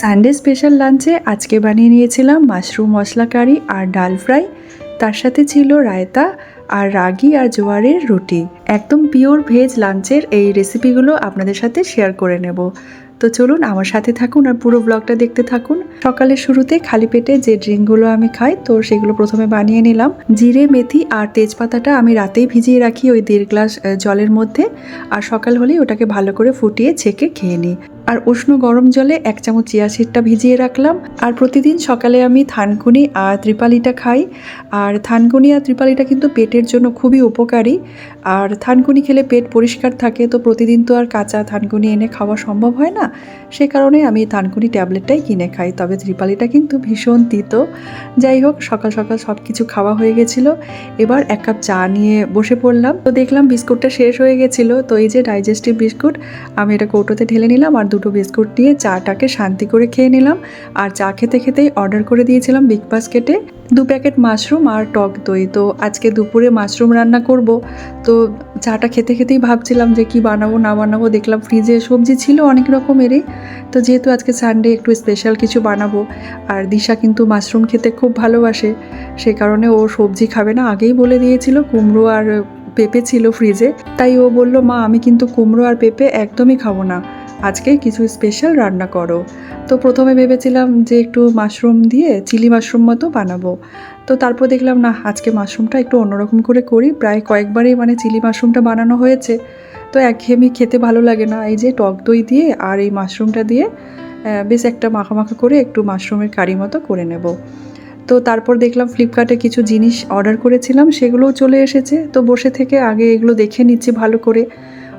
Sunday special লাঞ্চে আজকে বানিয়ে নিয়েছিলাম মাশরুম মশলা কারি আর ডাল ফ্রাই তার সাথে ছিল রায়তা আর রাগি আর জোয়ারের রুটি। একদম পিওর ভেজ লাঞ্চের এই রেসিপিগুলো আপনাদের সাথে শেয়ার করে নেব। তো চলুন আমার সাথে থাকুন আর পুরো ব্লগটা দেখতে থাকুন। সকালের শুরুতে খালি পেটে যে ড্রিঙ্কগুলো আমি খাই, তো সেগুলো প্রথমে বানিয়ে নিলাম। জিরে, মেথি আর তেজপাতাটা আমি রাতেই ভিজিয়ে রাখি ওই দেড় গ্লাস জলের মধ্যে। আর সকাল হলেই ওটাকে ভালো করে ফুটিয়ে ছেঁকে খেয়ে নিই। আর উষ্ণ গরম জলে এক চামচ চিয়া সিডটা ভিজিয়ে রাখলাম। আর প্রতিদিন সকালে আমি থানকুনি আর ত্রিপালিটা খাই। আর থানকুনি আর ত্রিপালিটা কিন্তু পেটের জন্য খুবই উপকারী। আর থানকুনি খেলে পেট পরিষ্কার থাকে, তো প্রতিদিন তো আর কাঁচা থানকুনি এনে খাওয়া সম্ভব হয় না। সে কারণে আমি থানকুনি ট্যাবলেটটাই কিনে খাই, তবে ত্রিপালিটা কিন্তু ভীষণ তিত। যাই হোক, সকাল সকাল সব কিছু খাওয়া হয়ে গেছিল। এবার এক কাপ চা নিয়ে বসে পড়লাম। তো দেখলাম বিস্কুটটা শেষ হয়ে গেছিল। তো এই যে ডাইজেস্টিভ বিস্কুট, আমি এটা কৌটোতে ঢেলে নিলাম আর দুটো বিস্কুট দিয়ে চাটাকে শান্তি করে খেয়ে নিলাম। আর চা খেতে খেতেই অর্ডার করে দিয়েছিলাম বিগ বাস্কেটে। দু প্যাকেট মাশরুম আর টক দই। তো আজকে দুপুরে মাশরুম রান্না করব। তো চাটা খেতে খেতেই ভাবছিলাম যে কি বানাবো, না বানাবো। দেখলাম ফ্রিজে সবজি ছিল অনেক রকমেরই। তো যেহেতু আজকে সানডে, একটু স্পেশাল কিছু বানাবো। আর দিশা কিন্তু মাশরুম খেতে খুব ভালোবাসে। সে কারণে ও সবজি খাবে না, আগেই বলে দিয়েছিল। কুমড়ো আর পেঁপে ছিল ফ্রিজে। তাই ও বলল, মা, আমি কিন্তু কুমড়ো আর পেঁপে একদমই খাব না। আজকে কিছু স্পেশাল রান্না করো। তো প্রথমে ভেবেছিলাম যে একটু মাশরুম দিয়ে চিলি মাশরুম মতো বানাবো। তো তারপর দেখলাম, না, আজকে মাশরুমটা একটু অন্যরকম করে করি। প্রায় কয়েকবারই মানে চিলি মাশরুমটা বানানো হয়েছে। তো একঘেয়েমি খেতে ভালো লাগে না। এই যে টক দই দিয়ে আর এই মাশরুমটা দিয়ে বেশ একটা মাখা মাখা করে একটু মাশরুমের কারি মতো করে নেব। তো তারপর দেখলাম ফ্লিপকার্টে কিছু জিনিস অর্ডার করেছিলাম, সেগুলোও চলে এসেছে। তো বসে থেকে আগে এগুলো দেখে নিচ্ছি ভালো করে।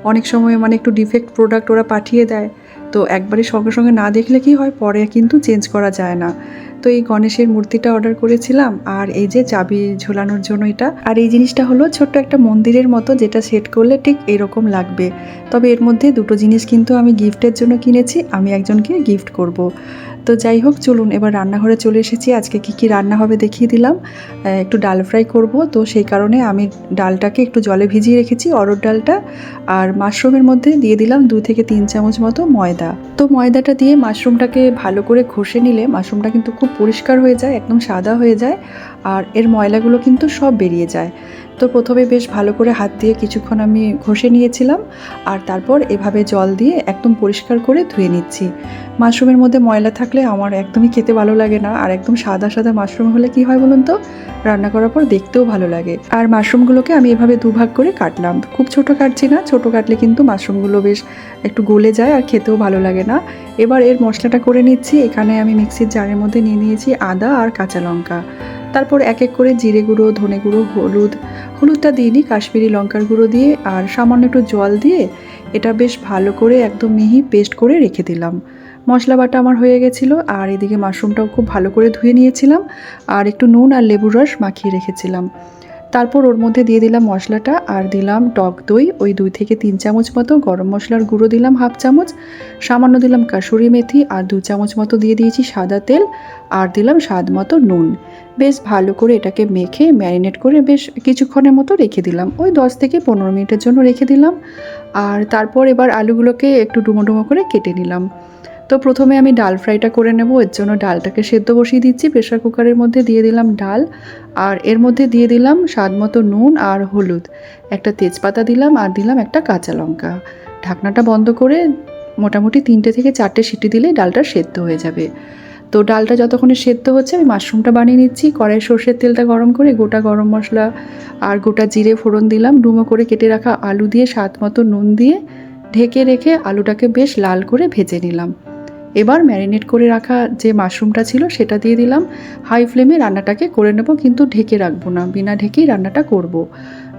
অনেক সময় মানে একটু ডিফেক্ট প্রোডাক্ট ওরা পাঠিয়ে দেয়। তো একবারে সঙ্গে সঙ্গে না দেখলে কি হয়? পরে কিন্তু চেঞ্জ করা যায় না। তো এই গণেশের মূর্তিটা অর্ডার করেছিলাম আর এই যে চাবি ঝোলানোর জন্য এটা। আর এই জিনিসটা হলো ছোট্ট একটা মন্দিরের মতো যেটা সেট করলে ঠিক এরকম লাগবে। তবে এর মধ্যে দুটো জিনিস কিন্তু আমি গিফটের জন্য কিনেছি। আমি একজনকে গিফট করব। তো যাই হোক, চলুন এবার রান্নাঘরে চলে এসেছি। আজকে কি কি রান্না হবে দেখিয়ে দিলাম। একটু ডাল ফ্রাই করব। তো সেই কারণে আমি ডালটাকে একটু জলে ভিজিয়ে রেখেছি, অরড় ডালটা। আর মাশরুমের মধ্যে দিয়ে দিলাম দু থেকে তিন চামচ মতো ময়দা। তো ময়দাটা দিয়ে মাশরুমটাকে ভালো করে ঘষে নিলে মাশরুমটা কিন্তু খুব পরিষ্কার হয়ে যায়, একদম সাদা হয়ে যায়। আর এর ময়লাগুলো কিন্তু সব বেরিয়ে যায়। তো প্রথমে বেশ ভালো করে হাত দিয়ে কিছুক্ষণ আমি ঘষে নিয়েছিলাম। আর তারপর এভাবে জল দিয়ে একদম পরিষ্কার করে ধুয়ে নিচ্ছি। মাশরুমের মধ্যে ময়লা থাকলে আমার একদমই খেতে ভালো লাগে না। আর একদম সাদা সাদা মাশরুম হলে কি হয় বলুন তো? রান্না করার পর দেখতেও ভালো লাগে। আর মাশরুমগুলোকে আমি এভাবে দুভাগ করে কাটলাম। খুব ছোট কাটছি না, ছোট কাটলে কিন্তু মাশরুমগুলো বেশ একটু গলে যায় আর খেতেও ভালো লাগে না। এবার এর মশলাটা করে নিচ্ছি। এখানে আমি মিক্সির জারের মধ্যে নিয়ে নিয়েছি আদা আর কাঁচা লঙ্কা। তারপর এক এক করে জিরে গুঁড়ো, ধনে গুঁড়ো, হলুদ, হলুদটা দিয়ে দিইনি কাশ্মীরি লঙ্কার গুঁড়ো দিয়ে। আর সামান্য একটু জল দিয়ে এটা বেশ ভালো করে একদম মিহি পেস্ট করে রেখে দিলাম। মশলা বাটা আমার হয়ে গেছিল, আর এদিকে মাশরুমটাও খুব ভালো করে ধুয়ে নিয়েছিলাম, আর একটু নুন আর লেবুর রস মাখিয়ে রেখেছিলাম। তারপর ওর মধ্যে দিয়ে দিলাম মশলাটা, আর দিলাম টক দই, ওই দুই থেকে তিন চামচ মতো গরম মশলার গুঁড়ো দিলাম হাফ চামচ, সামান্য দিলাম কাসুরি মেথি, আর দু চামচ মতো দিয়ে দিয়েছি সাদা তেল, আর দিলাম স্বাদ মতো নুন। বেশ ভালো করে এটাকে মেখে ম্যারিনেট করে বেশ কিছুক্ষণের মতো রেখে দিলাম, ওই দশ থেকে পনেরো মিনিটের জন্য রেখে দিলাম, আর তারপর এবার আলুগুলোকে একটু ডুমো ডুমো করে কেটে নিলাম। তো প্রথমে আমি ডাল ফ্রাইটা করে নেব। এর জন্য ডালটাকে সেদ্ধ বসিয়ে দিচ্ছি। প্রেশার কুকারের মধ্যে দিয়ে দিলাম ডাল। আর এর মধ্যে দিয়ে দিলাম স্বাদ মতো নুন আর হলুদ। একটা তেজপাতা দিলাম আর দিলাম একটা কাঁচা লঙ্কা। ঢাকনাটা বন্ধ করে মোটামুটি তিনটে থেকে চারটে সিটি দিলে ডালটা সেদ্ধ হয়ে যাবে। তো ডালটা যতক্ষণে সেদ্ধ হচ্ছে, আমি মাশরুমটা বানিয়ে নিচ্ছি। কড়াই সর্ষের তেলটা গরম করে গোটা গরম মশলা আর গোটা জিরে ফোড়ন দিলাম। ডুমো করে কেটে রাখা আলু দিয়ে স্বাদ মতো নুন দিয়ে ঢেকে রেখে আলুটাকে বেশ লাল করে ভেজে নিলাম। এবার ম্যারিনেট করে রাখা যে মাশরুমটা ছিল সেটা দিয়ে দিলাম। হাই ফ্লেমে রান্নাটাকে করে নেব, কিন্তু ঢেকে রাখব না। বিনা ঢেকেই রান্নাটা করব।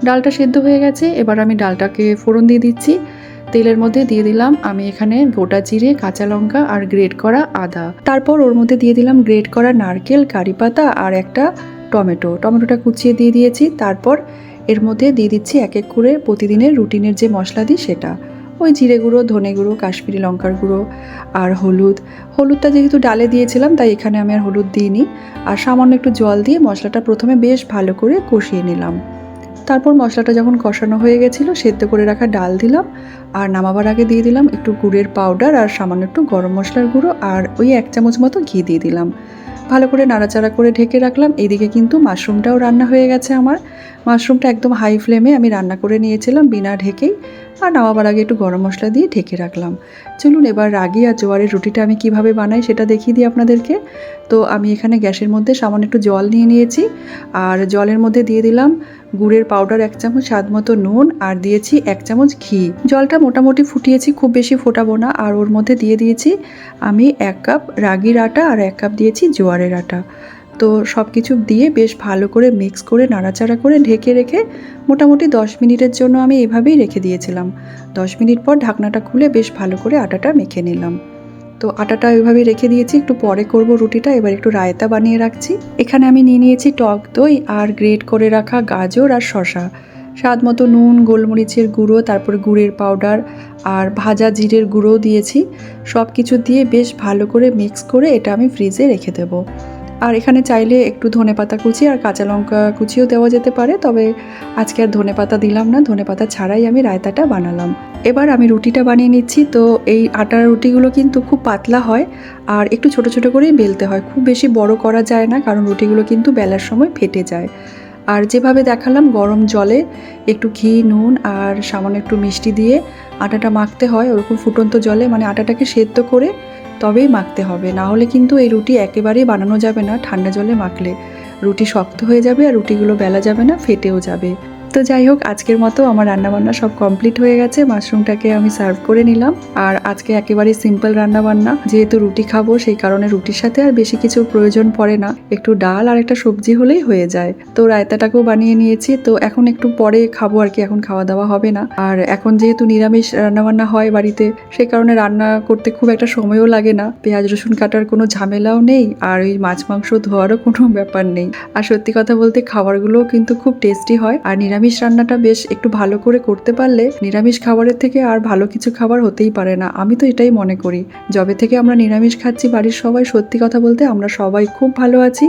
ডালটা সেদ্ধ হয়ে গেছে, এবার আমি ডালটাকে ফোড়ন দিয়ে দিচ্ছি। তেলের মধ্যে দিয়ে দিলাম আমি এখানে গোটা জিরে, কাঁচা লঙ্কা আর গ্রেট করা আদা। তারপর ওর মধ্যে দিয়ে দিলাম গ্রেট করা নারকেল, কারি পাতা আর একটা টমেটো। টমেটোটা কুচিয়ে দিয়ে দিয়েছি। তারপর এর মধ্যে দিয়ে দিচ্ছি এক এক করে প্রতিদিনের রুটিনের যে মশলা দিই সেটা। ওই জিরে গুঁড়ো, ধনে গুঁড়ো, কাশ্মীরি লঙ্কার গুঁড়ো আর হলুদ। হলুদটা যেহেতু ডালে দিয়েছিলাম, তাই এখানে আমি আর হলুদ দিইনি। আর সামান্য একটু জল দিয়ে মশলাটা প্রথমে বেশ ভালো করে কষিয়ে নিলাম। তারপর মশলাটা যখন কষানো হয়ে গেছিল, সেদ্ধ করে রাখা ডাল দিলাম। আর নামাবার আগে দিয়ে দিলাম একটু গুড়ের পাউডার আর সামান্য একটু গরম মশলার গুঁড়ো আর ওই এক চামচ মতো ঘি দিয়ে দিলাম। ভালো করে নাড়াচাড়া করে ঢেকে রাখলাম। এদিকে কিন্তু মাশরুমটাও রান্না হয়ে গেছে আমার। মাশরুমটা একদম হাই ফ্লেমে আমি রান্না করে নিয়েছিলাম বিনা ঢেকেই। আর নামাবার আগে একটু গরম মশলা দিয়ে ঢেকে রাখলাম। চলুন এবার রাগি আর জোয়ারের রুটিটা আমি কীভাবে বানাই সেটা দেখিয়ে দিই আপনাদেরকে। তো আমি এখানে গ্যাসের মধ্যে সামান্য একটু জল নিয়ে নিয়েছি। আর জলের মধ্যে দিয়ে দিলাম গুড়ের পাউডার এক চামচ, স্বাদ মতো নুন আর দিয়েছি এক চামচ ঘি। জলটা মোটামুটি ফুটিয়েছি, খুব বেশি ফোটাবো না। আর ওর মধ্যে দিয়ে দিয়েছি আমি এক কাপ রাগির আটা আর এক কাপ দিয়েছি জোয়ারের আটা। তো সব কিছু দিয়ে বেশ ভালো করে মিক্স করে, নাড়াচাড়া করে ঢেকে রেখে মোটামুটি দশ মিনিটের জন্য আমি এভাবেই রেখে দিয়েছিলাম। দশ মিনিট পর ঢাকনাটা খুলে বেশ ভালো করে আটাটা মেখে নিলাম। তো আটাটা ওইভাবে রেখে দিয়েছি, একটু পরে করব রুটিটা, এবার একটু রায়তা বানিয়ে রাখছি। এখানে আমি নিয়ে নিয়েছি টক দই আর গ্রেট করে রাখা গাজর আর শশা স্বাদ মতো নুন, গোলমরিচের গুঁড়ো, তারপর গুড়ের পাউডার আর ভাজা জিরের গুঁড়োও দিয়েছি। সব কিছু দিয়ে বেশ ভালো করে মিক্স করে এটা আমি ফ্রিজে রেখে দেবো। আর এখানে চাইলে একটু ধনেপাতা কুচি আর কাঁচা লঙ্কা কুচিও দেওয়া যেতে পারে, তবে আজকে আর ধনেপাতা দিলাম না ধনেপাতা ছাড়াই আমি রায়তাটা বানালাম। এবার আমি রুটিটা বানিয়ে নিচ্ছি, তো এই আটার রুটিগুলো কিন্তু খুব পাতলা হয় আর একটু ছোট ছোট করেই বেলতে হয়, খুব বেশি বড় করা যায় না, কারণ রুটিগুলো কিন্তু বেলার সময় ফেটে যায়। আর যেভাবে দেখালাম, গরম জলে একটু ঘি, নুন আর সামান্য একটু মিষ্টি দিয়ে আটাটা মাখতে হয়, ওরকম ফুটন্ত জলে মানে আটাটাকে সেদ্ধ করে তবেই মাখতে হবে। না হলে কিন্তু এই রুটি একেবারেই বানানো যাবে না ঠান্ডা জলে মাখলে। রুটি শক্ত হয়ে যাবে আর রুটিগুলো বেলা যাবে না, ফেটেও যাবে। তো যাই হোক, আজকের মতো আমার রান্নাবান্না সব কমপ্লিট হয়ে গেছে। মাশরুমটাকে আমি সার্ভ করে নিলাম। আর আজকে একেবারে সিম্পল রান্নাবান্না। যেহেতু রুটি খাব, সেই কারণে রুটির সাথে আর বেশি কিছু প্রয়োজন পড়ে না। একটু ডাল আর একটা সবজি হলেই হয়ে যায়। তো রায়তাটাকেও বানিয়ে নিয়েছি। তো এখন একটু পরে খাব আর কি, এখন খাওয়া দাওয়া হবে না। আর এখন যেহেতু নিরামিষ রান্নাবান্না হয় বাড়িতে, সেই কারণে রান্না করতে খুব একটা সময়ও লাগে না। পেঁয়াজ, রসুন কাটার কোনো ঝামেলাও নেই। আর ওই মাছ, মাংস ধোয়ারও কোনো ব্যাপার নেই। আর সত্যি কথা বলতে খাবারগুলোও কিন্তু খুব টেস্টি হয়। আর নিরামিষ রান্নাটা বেশ একটু ভালো করে করতে পারলে নিরামিষ খাবারের থেকে আর ভালো কিছু খাবার হতেই পারে না। আমি তো এটাই মনে করি। যবে থেকে আমরা নিরামিষ খাচ্ছি, বাড়ির সবাই সত্যি কথা বলতে আমরা সবাই খুব ভালো আছি।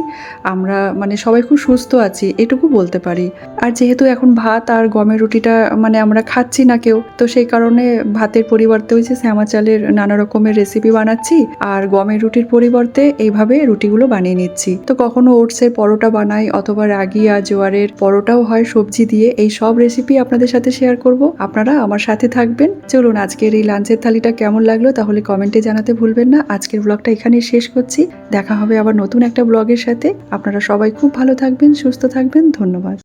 আমরা মানে সবাই খুব সুস্থ আছি, এটুকু বলতে পারি। আর যেহেতু এখন ভাত আর গমের রুটিটা মানে আমরা খাচ্ছি না কেউ, তো সেই কারণে ভাতের পরিবর্তে হয়েছে শ্যামা চালের নানা রকমের রেসিপি বানাচ্ছি আর গমের রুটির পরিবর্তে এইভাবে রুটিগুলো বানিয়ে নিচ্ছি। তো কখনো ওটসের পরোটা বানাই অথবা রাগি আর জোয়ারের পরোটাও হয়, সবজি দিয়ে এই সব রেসিপি আপনাদের সাথে শেয়ার করব। আপনারা আমার সাথে থাকবেন। চলুন আজকের এই লাঞ্চের থালিটা কেমন লাগল তাহলে কমেন্টে জানাতে ভুলবেন না। আজকের ব্লগটা এখানেই শেষ করছি। দেখা হবে আবার নতুন একটা ব্লগের সাথে। আপনারা সবাই খুব ভালো থাকবেন, সুস্থ থাকবেন। ধন্যবাদ।